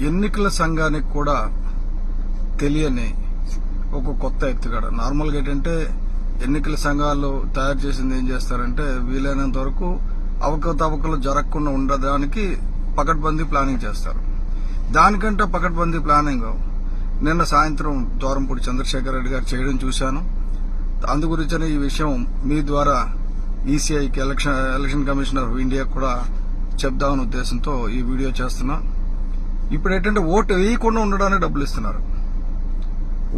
ఎన్నికల సంఘానికి కూడా తెలియని ఒక కొత్త ఎత్తుగడ. నార్మల్గా ఏంటంటే ఎన్నికల సంఘాలు తయారు చేసింది ఏం చేస్తారంటే వీలైనంత వరకు అవకతవకలు జరగకుండా ఉండడానికి పకడ్బందీ ప్లానింగ్ చేస్తారు. దానికంటే పకడ్బందీ ప్లానింగ్ నిన్న సాయంత్రం దూరంపూడి చంద్రశేఖర్ రెడ్డి గారు చేయడం చూశాను. అందు గురించనే ఈ విషయం మీ ద్వారా ఈసీఐకి election election commissioner of India కూడా చెప్దామనే ఉద్దేశంతో ఈ వీడియో చేస్తున్నా. ఇప్పుడు ఏంటంటే ఓటు వేయకుండా ఉండడానికి డబ్బులు ఇస్తున్నారు.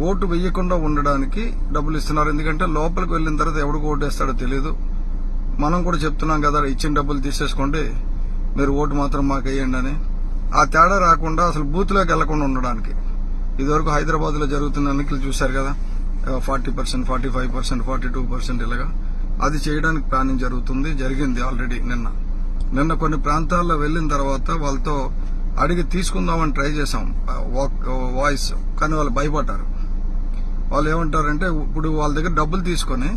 ఓటు వేయకుండా ఉండడానికి డబ్బులు ఇస్తున్నారు. ఎందుకంటే లోపలికి వెళ్ళిన తర్వాత ఎవడికి ఓటు వేస్తాడో తెలియదు మనం కూడా చెప్తున్నాం కదా ఇచ్చిన డబ్బులు తీసేసుకోండి మీరు ఓటు మాత్రం మాకు వేయండి అని. ఆ తేడా రాకుండా అసలు బూత్లోకి వెళ్ళకుండా ఉండడానికి. ఇదివరకు హైదరాబాద్లో జరుగుతున్న ఎన్నికలు చూశారు కదా forty percent forty five percent forty two percent ఇలాగా. అది చేయడానికి ప్లానింగ్ జరుగుతుంది జరిగింది ఆల్రెడీ నిన్న. నిన్న కొన్ని ప్రాంతాల్లో వెళ్ళిన తర్వాత వాళ్ళతో అడిగి తీసుకుందామని ట్రై చేశాం. వాయిస్ కానీ వాళ్ళు భయపడ్డారు. వాళ్ళు ఏమంటారంటే ఇప్పుడు వాళ్ళ దగ్గర డబ్బులు తీసుకొని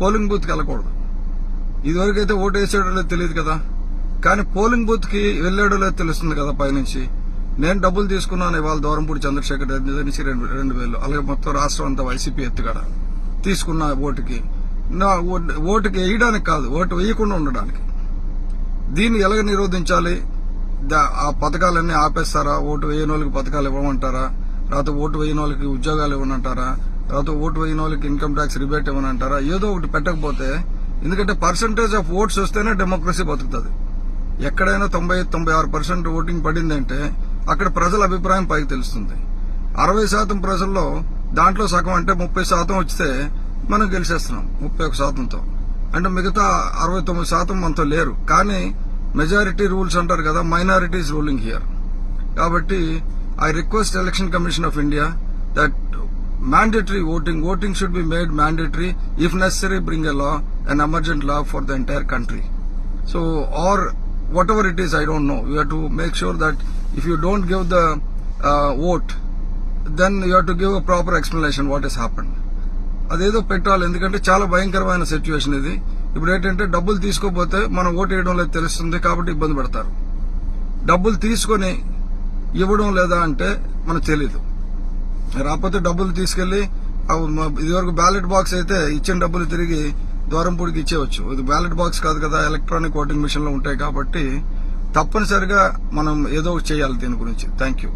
పోలింగ్ బూత్కి వెళ్ళకూడదు. ఇదివరకు అయితే ఓటు వేసేడో లేదో తెలియదు కదా. కానీ పోలింగ్ బూత్కి వెళ్ళాడో లేదో తెలుస్తుంది కదా పైనుంచి. నేను డబ్బులు తీసుకున్నాను ఇవాళ దూరంపూడి చంద్రశేఖర్ రెడ్డి నుంచి రెండు రెండు వేలు అలాగే మొత్తం రాష్ట్రం అంతా వైసీపీ ఎత్తుగడ తీసుకున్న ఓటుకి. నా ఓటుకి వేయడానికి కాదు ఓటు వేయకుండా ఉండడానికి. దీన్ని ఎలాగ నిరోధించాలి? ఆ పథకాలన్నీ ఆపేస్తారా? ఓటు వేయని వాళ్ళకి పథకాలు ఇవ్వమంటారా? తర్వాత ఓటు వేయని వాళ్ళకి ఉద్యోగాలు ఇవ్వనంటారా? తర్వాత ఓటు వేయని వాళ్ళకి ఇన్కమ్ ట్యాక్స్ రిబేట్ ఇవ్వనంటారా? ఏదో ఒకటి పెట్టకపోతే ఎందుకంటే పర్సంటేజ్ ఆఫ్ ఓట్స్ వస్తేనే డెమోక్రసీ బతుకుతుంది. ఎక్కడైనా తొంభై తొంభై ఆరు పర్సెంట్ ఓటింగ్ పడిందంటే అక్కడ ప్రజల అభిప్రాయం పైకి తెలుస్తుంది. అరవై శాతం ప్రజల్లో దాంట్లో సగం అంటే ముప్పై శాతం వస్తే మనం గెలిచేస్తున్నాం ముప్పై ఒక శాతంతో. అంటే మిగతా అరవై తొమ్మిది శాతం మనతో లేరు. కానీ మెజారిటీ రూల్స్ అంటారు కదా మైనారిటీస్ రూలింగ్ హియర్ కాబట్టి I request election commission of India that mandatory voting voting should be made mandatory if necessary bring a law an emergent law for the entire country so or whatever it is i don't know you have to make sure that if you don't give the uh, vote then you have to give a proper explanation what has happened అదేదో పెట్టాలి ఎందుకంటే చాలా భయంకరమైన situation ఇది ఇప్పుడు ఏంటంటే డబ్బులు తీసుకోపోతే మనం ఓటు వేయడం లేదు తెలుస్తుంది కాబట్టి ఇబ్బంది పడతారు. డబ్బులు తీసుకొని ఇవ్వడం లేదా అంటే మనకు తెలీదు. రాకపోతే డబ్బులు తీసుకెళ్ళి ఇదివరకు బ్యాలెట్ బాక్స్ అయితే ఇచ్చిన డబ్బులు తిరిగి ద్వారంపూడికి ఇచ్చేవచ్చు ఇది బ్యాలెట్ బాక్స్ కాదు కదా ఎలక్ట్రానిక్ ఓటింగ్ మిషన్లో ఉంటాయి కాబట్టి తప్పనిసరిగా మనం ఏదో చేయాలి దీని గురించి. Thank you.